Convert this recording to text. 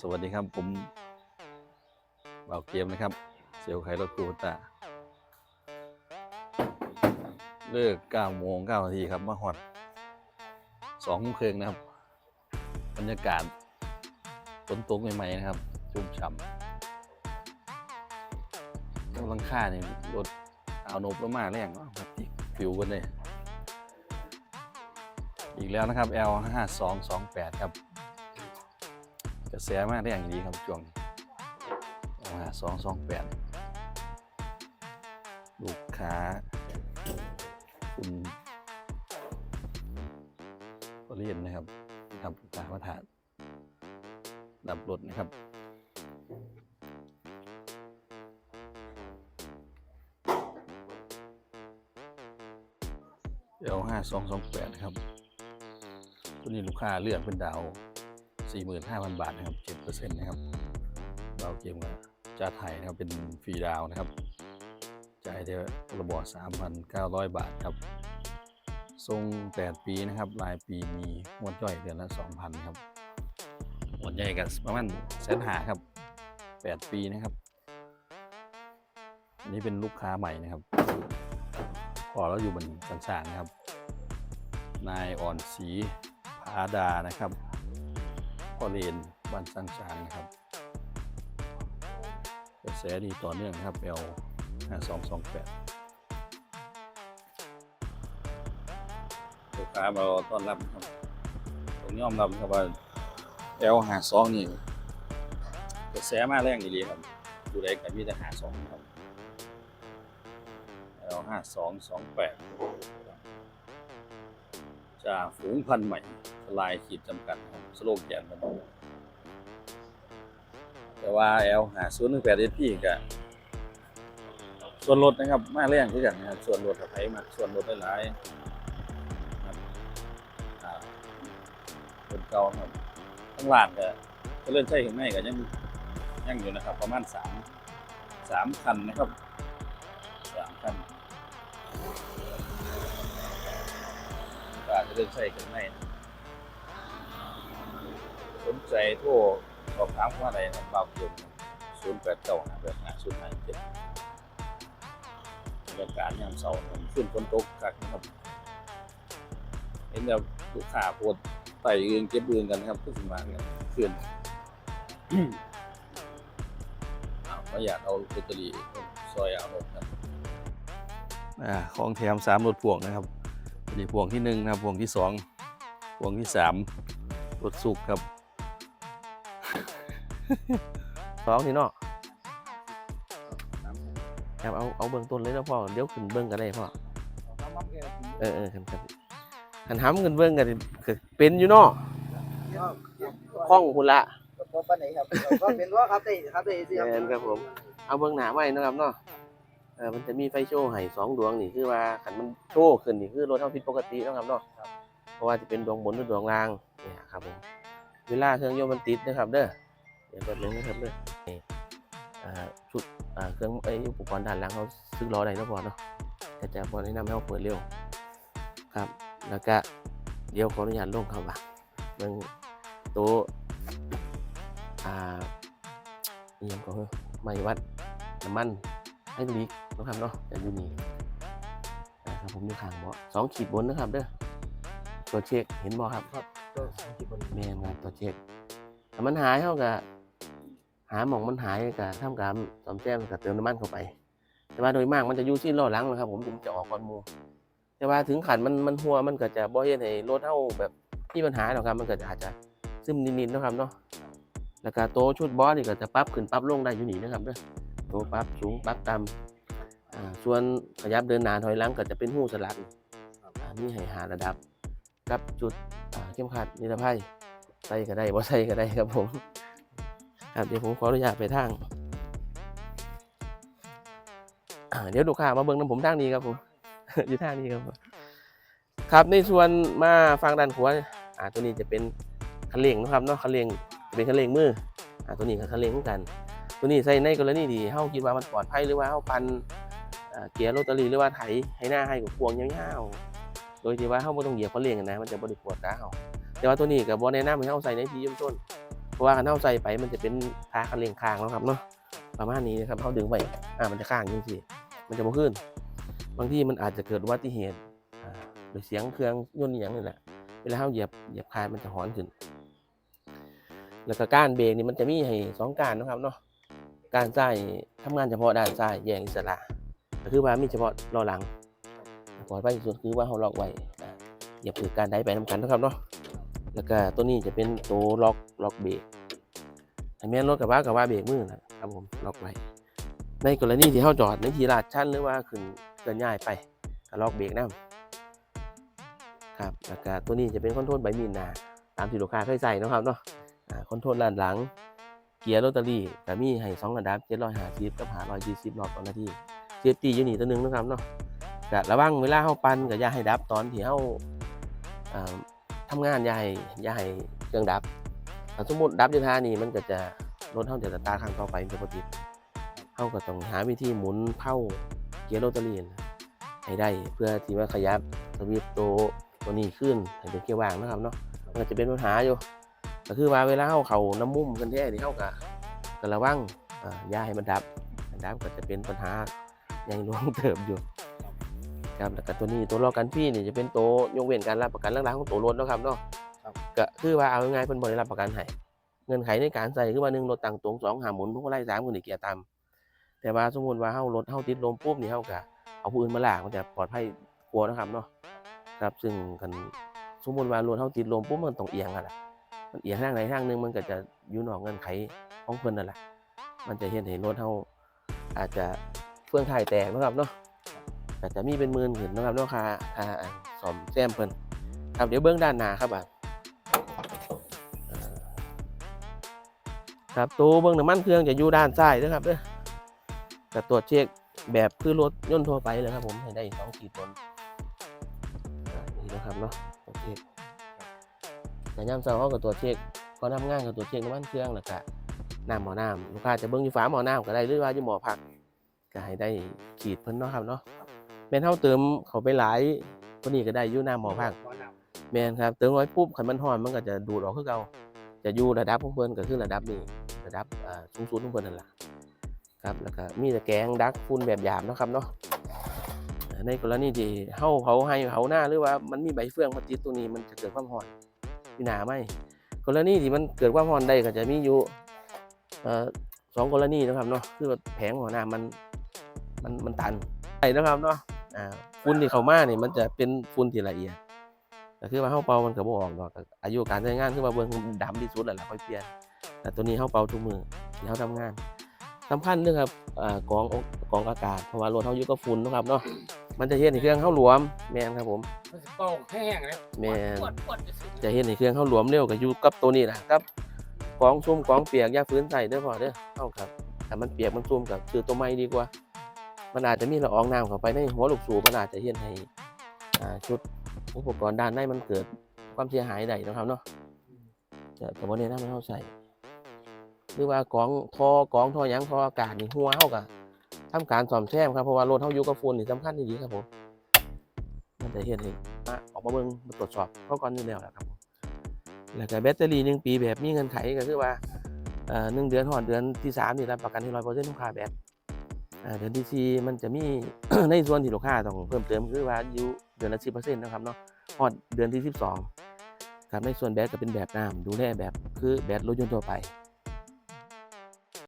สวัสดีครับผมบ่าวเกมนะครับเซลลไครถกูตาเลิก9โมง9นาทีครับมาหอด2โมงครึ่งนะครับ บรรยากาศฝนตกใหม่ๆนะครับ ชุ่มฉ่ำกำลังค่านี่รถเอาวนบลงมาแรงเนาะครับติฟิวกันเลยอีกแล้วนะครับ L 5 2 2 8ครับ กระแสมากได้อย่างดีครับช่วงมาสองสองแปดลูกค้าคุณก็เรียนนะครับทำลูกค้ามาถานดับรถนะครับเดี๋ยวห้าสองสองแปดครับตัวนี้ลูกค้าเลือกเป็นดาว 45,000 บาทนะครับ7%นะครับดาวเกมกับจาไทยนะครับเป็นฟรีดาวนะครับ จ่ายเท่าระบอ3,900 บาทครับทรง 8 ปีนะครับรายปีมีงวดย่อยเดือนละ 2,000ครับงวดใหญ่กับประมาณแสนหาครับ 8 ปีนะครับ อันนี้เป็นลูกค้าใหม่นะครับพอเราอยู่บนสันสานนะครับ นายอ่อนศรีพาดานะครับ พ่อเลนบ้านสัช้างนะครับกระแสดีต่อเนื่องครับเอลห้าสองสองแปดลูกค้ามารอต้อนรับครับผมยอมรับครับว่าเอลห้าสองนี่กระแสมากแรงดีเลยครับดูไดกันมีแต่ห้าสองครับเอลห้าสองสองแปดจ่าฝูงพันธุ์ใหม่ ลายขีดจำกัดครับสโลแกนมันแต่ว่า L หาศูนย์หนึ่งแปดเอพีกับส่วนลดนะครับมาแรงที่กันนะครับส่วนลดกับไทยมาส่วนลดได้หลายคนเก่าครับทั้งร้านก็ก็เลื่อนใช้ถึงในก็ยังยังอยู่นะครับ ประมาณสามสามคันนะครับสามคันก็อาจจะเลื่อนใช้ถึงในนะ สนใจโทรสอบถามว่าอะไรนะเบาเกี่วศูนย์แปดเก้าห้าแปดห้าศูนย์ห้าเจ็ดบรรยากาศยามเสาร์ขึ้นฝนตกคักนะครับเห็นแล้วลูกค้าโพดไต่เอืองเก็บเอืองกันครับขึ้นมาเนี่ยขึ้นอ้าวไม่อยากเอาลอตเตอรี่ซอยเอาหมดครับอ่าของแถมสามรถพ่วงนะครับนี่พ่วงที่หนึ่งนะครับพ่วงที่สองพ่วงที่สามรถสุกครับ สองนี่เนาะครับเอาเอาเบื้องต้นเลยนะพ่อเดี๋ยวขึ้นเบื้องกันได้พ่อเออเออขันขันขันห้ำขึ้นเบื้องกันก็เป็นอยู่เนาะคล่องคุณละก็ปานไหนครับก็เป็นว่าครับได้ครับได้สิแมนครับผมเอาเบื้องหน้าไว้นะครับเนาะเออมันจะมีไฟโชว์ให้สองดวงนี่คือว่าขันมันโชว์ขึ้นนี่คือรถเท่าผิดปกติเนาะครับเนาะเพราะว่าจะเป็นดวงบนหรือดวงล่างเนี่ยครับผมเวลาเครื่องยนต์มันติดนะครับเด้อ เดี๋ยวแป๊บนึงนะครับเด้อนี่อ่าชุดอ่าเครื่องไอยอุปกรณ์ด้านหลังเขาซื้อล้อได้แล้วพอเนาะแต่จะพอแนะนำให้เราเปิดเร็วครับ แล้วก็เดี๋ยวขออนุญาตลงครับว่าเบิ่งโต๊ะอ่าเอียงก็คือไม่วัดน้ำมันให้ดูดีนะครับเนาะแต่อยู่นี่นะครับผมอยู่ข้างเบาะสองขีดบนนะครับเด้อตัวเช็คเห็นบ่ครับก็ที่บนแม่นครับตัวเช็คถ้ามันหายเขาก็ หาหมองมันหายก็ทำการซ่อมแซมกับเติมน้ำมันเข้าไป แต่ว่าโดยมากมันจะยู่ที่ล้อหลังนะครับ ผมถึงจะออกก่อนมูแต่ว่าถึงขันมันมันหัวมันก็จะบ่เฮ็ดให้รถเฮาแบบมีปัญหาหรอกครับมันก็จะอาจจะซึมนิดๆนะครับเนาะแล้วก็โตวชุดบอสนี่ก็จะปรับขึ้นปรับลงได้อยู่นี่นะครับเด้อโตวปรับสูงปรับต่ำอ่าส่วนขยับเดินหนาถอยหลังก็จะเป็นหูสลัดอ่ามีให้หาระดับกับจุดอ่าเข้มขัดนิรภัยใส่ก็ได้บ่ใส่ก็ได้ครับผม ครับเดี๋ยวผมขออนุญาตไปทางเดี๋ยวลูกค้ามาเบิ่งน้ำผมทางนี้ครับผมอยู่ทางนี้ครับครับในส่วนมาฟังด้านขวาอ่าตัวนี้จะเป็นคันเร่งนะครับเนาะคันเร่งจะเป็นคันเร่งมืออ่าตัวนี้กับคันเร่งเหมือนกัน ตัวนี้ใส่ในกรณีดีเฮาคิดว่ามันปลอดภัยหรือว่าเฮาปันเกียร์โรตารีหรือว่าไถให้หน้าให้กับพวงยาวๆโดยที่ว่าเฮาบ่ต้องเหยียบคันเร่งนะมันจะบ่ได้ปวดขาเฮาแต่ว่าตัวนี้ก็บ่แนะนำให้เฮาใส่ในที่ย่มต้น ราะว่าคันเฮาใส่ไปมันจะเป็นพาคันเร่งค้างเนาะครับเนาะประมาณนี้นะครับเฮาดึงไว้อ่ามันจะค้างจังซี่มันจะบ่ขึ้น บางที่มันอาจจะเกิดอุบัติเหตุอ่าโดยเสียงเครื่องยนต์อย่างนี่แหละเวลาเฮาเหยียบเหยียบคานมันจะหอนขึ้น แล้วก็การเบรกนี่มันจะมีให้สองการนะครับเนาะการซ้ายทำงานเฉพาะด้านซ้ายแยกอิสระก็คือว่ามีเฉพาะล้อหลังปลอดภัยที่สุดคือว่าเฮาล็อกไว้อ่าอย่าเปิดการได้ไปนํกันนะครับเนาะ แล้วก็ตัวนี้จะเป็นตัวล็อกล็อกเบรกไอ้แม่นรถกับว่ากับว่าเบรกมือนะครับผมล็อกไว้ในกรณีที่เฮาจอดในที่ลาดชันหรือว่าขึ้นเกินย้ายไปก็ล็อกเบรกนํครับแล้วก็ตัวนี้จะเป็นคอนโทรลใบมีดหนาตามที่ลูกค้าเคยใส่นะครับเนาะคอนโทรลด้านหลัง เกียร์โรตารี่ก็มีให้สองระดับ750กับ540รอบต่อนาทีเซฟตี้อยู่นี่ตัวหนึงนะครับเนาะก็ระวังเวลาเฮาปั่นก็อย่าให้ดับตอนที่เฮาอ่า ทำงานอย่าให้อย่าให้เครื่องดับถ้าสมมติดับอยู่ท่านี้มันก็จะรถเฮาจะสตาร์ทครั้งต่อไปมันจะบ่ติดเฮาก็ต้องหาวิธีหมุนเผาเกียร์โรตารีนให้ได้เพื่อที่ว่าขยับสวิตช์ตัวตัวนี้ขึ้นให้เป็นเกียร์ว่างนะครับเนาะมันจะเป็นปัญหาอยู่ก็คือว่าเวลาเขาเขาน้ำมุ่มกันแท้นี่เขาก็ก็ระวังอ่าอย่าให้มันดับดับก็จะเป็นปัญหาใหญ่หลวงเติบอยู่ ครับแล้วก็ตัวนี้ตัวรอกันพี่นี่จะเป็นตัวยกเว้นการรับประกันหลักๆของตัวรถเนาะครับเนาะก็คือว่าเอาง่ายๆเพิ่นบ่ได้รับประกันให้เงื่อนไขในการใส่คือว่าหนึ่งรถตั้งตรงสองหาหมุนพวงมาลัยสามคนนี่เกียร์ต่ำแต่ว่าสมมุติว่าเฮารถเฮาติดลมปุ๊บนี่เฮาก็เอาผู้อื่นมาลากมันจะปลอดภัยกว่านะครับเนาะครับซึ่งกันสมมุติว่ารถเฮาติดลมปุ๊บมันต้องเอียงอะล่ะมันเอียงทางใดทางหนึ่งมันก็จะอยู่นอกเงื่อนไขของเพิ่นนั่นแหละมันจะเห็นเห็นรถเฮาอาจจะเฟื่องไทายแตกนะครับเนาะ แต่จะมีเป็นหมื่นขึ้นนะครับเนาะค่าค่าอ่าซ่อมแซมเพิ่นครับเดี๋ยวเบื้องด้านหน้าครับอะครับตัวเบื้องน้ำมันเครื่องจะอยู่ด้านซ้ายนะครับเด้อแต่ตรวจเช็คแบบคือรถยนต์ทั่วไปเลยครับผมให้ได้สองขีดบนนี่นะครับเนาะโอเคแต่ยามเช้าเขาก็ตรวจเช็คก่อนทำงานก็ตรวจเช็คน้ำมันเครื่องแล้วก็น้ำหมอน้ำลูกค้าจะเบิ่งอยู่ฝาหมอน้ำก็ได้หรือว่าอยู่หมอพักก็ให้ได้ขีดเพิ่นเนาะครับเนาะ แม่นเฮาเติมเข้าไปหลายตัวนี้ก็ได้อยู่น้ำหมอพักแม่นครับเติมไว้ปุ๊บคันมันร้อนมันก็จะดูดออกคือเก่าจะอยู่ระดับของเพิ่นก็คือระดับนี้ระดับอ่าสูงสุดของเพิ่นนั่นล่ะครับแล้วก็มีตะแกรงดักฝุ่นแบบหยาบเนาะครับเนาะอ่าในกรณีที่เฮาเผาให้เผาหน้าหรือว่ามันมีใบเฟืองมาติดตรงนี้มันจะเกิดความร้อนมีหนาไหมกรณีที่มันเกิดความร้อนได้ก็จะมีอยู่เอ่อสองกรณีนะครับเนาะคือว่าแผงหัวหน้ามันมันมันตันใช่นะครับเนาะ อ่าฝุ่นที่เข้ามาเนี่ยมันจะเป็นฝุ่นที่ละเอียดก็คือว่าเฮาเป่ามันก็บ่ออกดอกก็อายุการใช้งานคือว่าเบิ่งดำที่สุดแล้วล่ะค่อยเปลี่ยนแต่ตัวนี้เฮาเป่าทุกมือที่เฮาทำงานสำคัญเรื่องครับอ่ากรองกรองอากาศเพราะว่ารถเฮาอยู่กับฝุ่นเนาะครับเนาะมันจะเฮ็ดให้เครื่องเฮาหลวมแม่นครับผมมันจะเป่าแห้งเลยแม่นปวดปวดจะสุดจะเห็นในเครื่องเข้าหลวมเร็วกับอยู่กับตัวนี้แหละครับกองซุ่มกองเปียกอย่าฟื้นใส่เด้อพอเด้อเข้าครับแต่มันเปียกมันซุ่มกับคือตัวไม้ดีกว่า มันอาจจะมีละอองน้ำเข้าไปในหัวลูกสูบมันอาจจะเห็นให้อ่าชุดอุปกรณ์ด้านในมันเกิดความเสียหายได้นะครับเนาะจะแต่ว่าในนั้นมันเข้าใส่หรือว่ากองทอกองทอหยังทออากาศนี่หัวเข้ากับทำการซ่อมแซมครับเพราะว่ารถเท่าอยู่กับฝุ่นนี่สำคัญที่ดีครับผมมันจะเห็นให้มาออกมาเบิ่งมาตรวจสอบเขาก่อนอยู่แล้วแหละครับแล้วก็แบตเตอรี่หนึ่งปีแบบมีเงินไขก็คือว่าเอ่อหนึ่งเดือนหอดเดือนที่สามนี่รับประกันที่ร้อยเปอร์เซ็นต์ทุกค่าแบต เดือนที่สี่มันจะมี ในส่วนที่ลูกค้าต้องเพิ่มเติมคือว่าอยู่เดือนละสิบเปอร์เซ็นต์นะครับเนาะพอดเดือนที่สิบสองครับในส่วนแบตก็เป็นแบบน้ำดูแลแบบคือแบตรถยนต์ทั่วไป